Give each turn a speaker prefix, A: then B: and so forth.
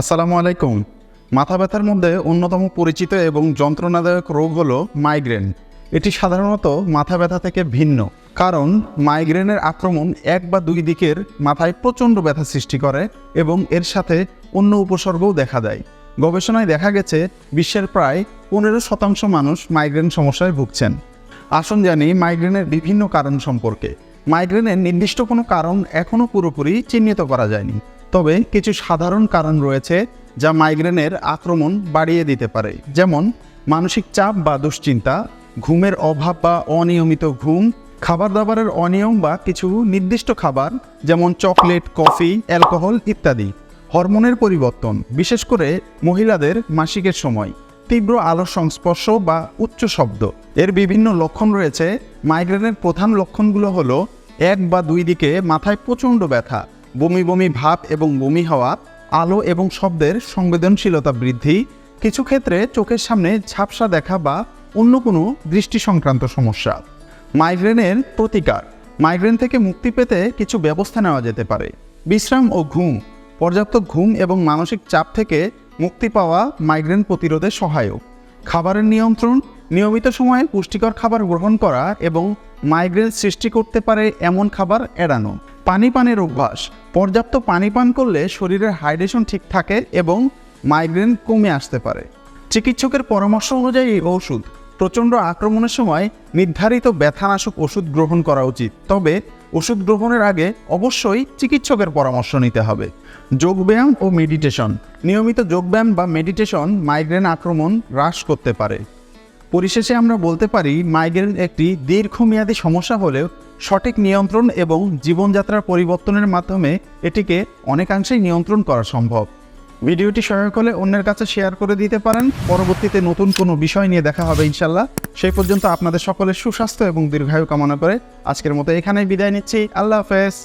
A: আসসালামু আলাইকুম। মাথা ব্যথার মধ্যে অন্যতম পরিচিত এবং যন্ত্রণাদায়ক রোগ হলো মাইগ্রেন। এটি সাধারণত মাথা ব্যথা থেকে ভিন্ন, কারণ মাইগ্রেনের আক্রমণ এক বা দুই দিকের মাথায় প্রচণ্ড ব্যথা সৃষ্টি করে এবং এর সাথে অন্য উপসর্গও দেখা দেয়। গবেষণায় দেখা গেছে, বিশ্বের প্রায় পনেরো শতাংশ মানুষ মাইগ্রেন সমস্যায় ভুগছেন। আসুন জানি মাইগ্রেনের বিভিন্ন কারণ সম্পর্কে। মাইগ্রেনের নির্দিষ্ট কোনো কারণ এখনও পুরোপুরি চিহ্নিত করা যায়নি। তবে কিছু সাধারণ কারণ রয়েছে যা মাইগ্রেনের আক্রমণ বাড়িয়ে দিতে পারে। যেমন, মানসিক চাপ বা দুশ্চিন্তা, ঘুমের অভাব বা অনিয়মিত ঘুম খাবার দাবারের অনিয়ম বা কিছু নির্দিষ্ট খাবার, যেমন চকলেট, কফি, অ্যালকোহল ইত্যাদি। হরমোনের পরিবর্তন, বিশেষ করে মহিলাদের মাসিকের সময়। তীব্র আলোর সংস্পর্শ বা উচ্চ শব্দ। এর বিভিন্ন লক্ষণ রয়েছে। মাইগ্রেনের প্রধান লক্ষণগুলো হলো এক বা দুই দিকে মাথায় প্রচণ্ড ব্যথা বমি বমি ভাব এবং বমি হওয়া, আলো এবং শব্দের সংবেদনশীলতা বৃদ্ধি, কিছু ক্ষেত্রে চোখের সামনে ঝাপসা দেখা বা অন্য কোনো দৃষ্টি সংক্রান্ত সমস্যা। মাইগ্রেনের প্রতিকার, মাইগ্রেন থেকে মুক্তি পেতে কিছু ব্যবস্থা নেওয়া যেতে পারে। বিশ্রাম ও ঘুম, পর্যাপ্ত ঘুম এবং মানসিক চাপ থেকে মুক্তি পাওয়া মাইগ্রেন প্রতিরোধে সহায়ক। খাবারের নিয়ন্ত্রণ, নিয়মিত সময়ে পুষ্টিকর খাবার গ্রহণ করা এবং মাইগ্রেন সৃষ্টি করতে পারে এমন খাবার এড়ানো। পানি পানের অভ্যাস। পর্যাপ্ত পানি পান করলে শরীরের হাইড্রেশন ঠিক থাকে এবং মাইগ্রেন কমে আসতে পারে। চিকিৎসকের পরামর্শ অনুযায়ী ওষুধ প্রচণ্ড আক্রমণের সময় নির্ধারিত ব্যথানাশক ওষুধ গ্রহণ করা উচিত। তবে ওষুধ গ্রহণের আগে অবশ্যই চিকিৎসকের পরামর্শ নিতে হবে। যোগব্যায়াম ও মেডিটেশন। নিয়মিত যোগব্যায়াম বা মেডিটেশন মাইগ্রেন আক্রমণ হ্রাস করতে পারে। পরিশেষে আমরা বলতে পারি, মাইগ্রেন একটি দীর্ঘমেয়াদী সমস্যা হলেও সঠিক নিয়ন্ত্রণ এবং জীবনযাত্রার পরিবর্তনের মাধ্যমে এটিকে অনেকাংশেই নিয়ন্ত্রণ করা সম্ভব। ভিডিওটি সহায়ক হলে অন্যের কাছে শেয়ার করে দিতে পারেন। পরবর্তীতে নতুন কোনো বিষয় নিয়ে দেখা হবে ইনশাল্লাহ সেই পর্যন্ত আপনাদের সকলের সুস্বাস্থ্য এবং দীর্ঘায়ু কামনা করে আজকের মতো এখানেই বিদায় নিচ্ছি। আল্লাহ হাফেজ।